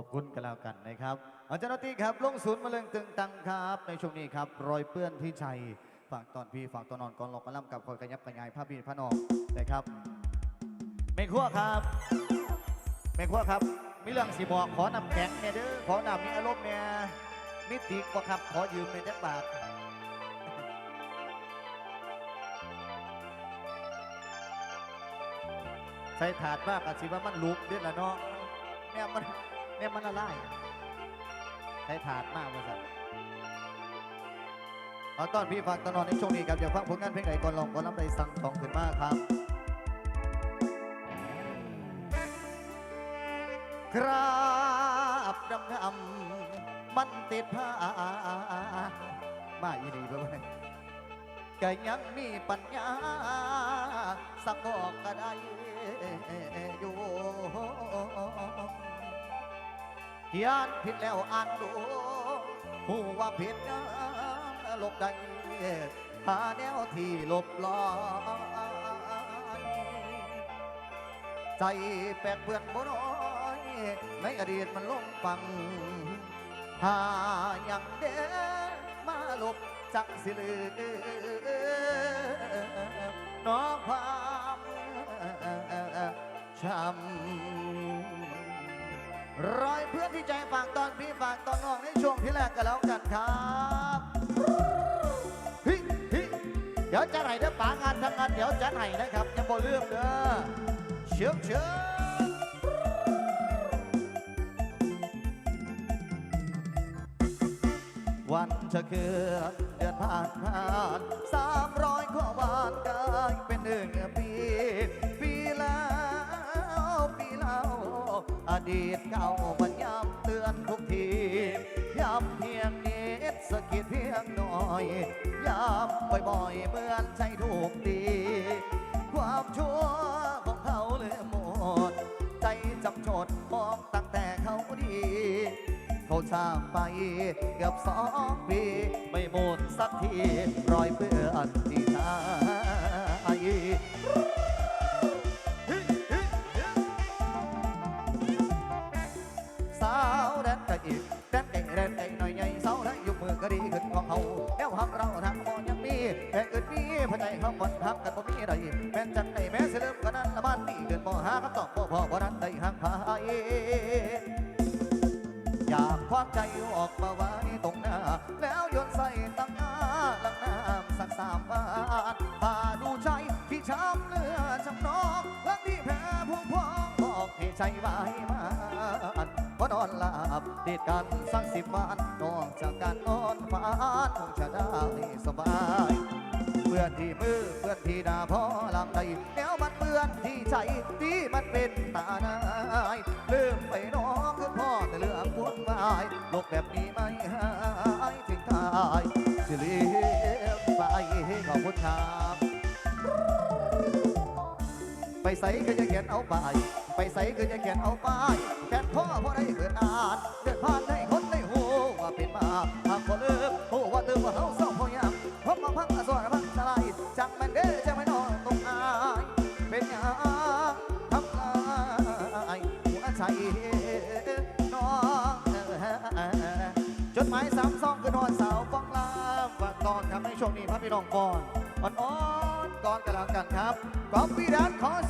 ขอบคุณกันแล้วกันนะครับอาเจ้าหน้าที่ครับลงศูนย์มะเร็งตึงตังครับ ในช่วงนี้ครับรอยเปื้อนที่ชัยฝากตอนพี่ฝากตอนนอนก่อนหลอกกันล่ำกับคอยกระยับกระยายผ้าพี่ผ้านอกนะครับเมฆัวครับเมฆัวครับ มีเรื่องสีบอกขอนำแข็งเนี่ยเด้อขอนำมีอารมณ์เนี่ยมิติกว่าครับขอยืมในอยจักบาทใส่ถาดมากกับสิว่ามันลุกเด้วยละเนาะเนี่ยมัน เนี่ยมันละลายใส่ถาดมากมาสั่นเอาตอนพี่ฟังตอนนอนในช่วงนี้ครับอย่าฟังผลงานเพลงไหนก่อนลองก่อนลำใดสั่งทองขึ้นมากครับ ครับดำดำมันติดผ้ามาอีนี่เพื่อนก็ยังมีปัญญา สักบอกก็ได้อยู่ เขียนผิดแล้วอ่านดูหูว่าผิดนะลบได้หาแนวที่ลบลอยใจแปลกเปื่อนบ่น้อยในอดีตมันลงฟัง หาอย่างเด้มาลบจักสิลือน้องความช้ำ รอยเพื่อนที่ใจฝากตอนพี่ฝากตอนน้องในช่วงที่แรกกันแล้วกันครับฮิฮิเดี๋ยวจะไหนเด้อป๋างานทำงานเดี๋ยวจะไหนนะครับยังบ่ลืมเด้อเชื่อมเชื่อมวันจะเกิดเดือนผ่านผ่านสามร้อยกว่าวันกลายเป็นหนึ่งปี ดีตเก่ามันย้ำเตือนทุกที ย้ำเพียงนิดสะกิดเพียงหน่อย ย้ำบ่อยๆเหมือนใจถูกตีความชั่วของเขาเลยหมด ใจจำจดมองตั้งแต่เขาดี เขาจากไปเกือบสองปี ไม่หมดสักที รอยเปื้อนที่ใจส จังในแม้เสลิมก็นั้นละบ้านนี่เกินบ่หาคำตอบบ่พอบ่นั้นได้ห่างพายอยากควักใจออกมาไว้ตรงหน้า แล้วโยนใส่ตั้งหน้าลังน้ำสักสามบาทพาดูใจที่ช้ำเลือดช้ำนองหลังที่แพ้พวงพองบอกให้ใจไว้มา บติดกันสักสิบวันนอกจากการนอนฝันคงจะได้สบายเพื่อนที่มือเพื่อนที่ดาพอลำใดแล้วมันเพื่อนที่ใจที่มันเป็นตาหนายลืมไปน้องคือพ่อแต่เรื่องวุ่นวายโลกแบบนี้ไม่ ไปใส่ก็จะเขียนเอาไป ไปใส่ก็จะเขียนเอาไปแค่พ่อพอได้เกิดอ่านเดินผ่านได้คนได้หูว่าเป็นมาหากพอเลิกหูว่าตื่นว่าเฮาเศร้าพอยามพบมาพังอสวรพังสลายจังมันเด้อจังไม่นอนตรงอายเป็นหยังทำลายหัวใจน้องจดหมายสามซองคือนอนสาวฟองลาฝาตอนทำให้ช่วงนี้พระพี่น้องก่อนอ่อนๆก่อนกันแล้วกันครับกอบพี่ดันขอเสียงสักรอบหน่อ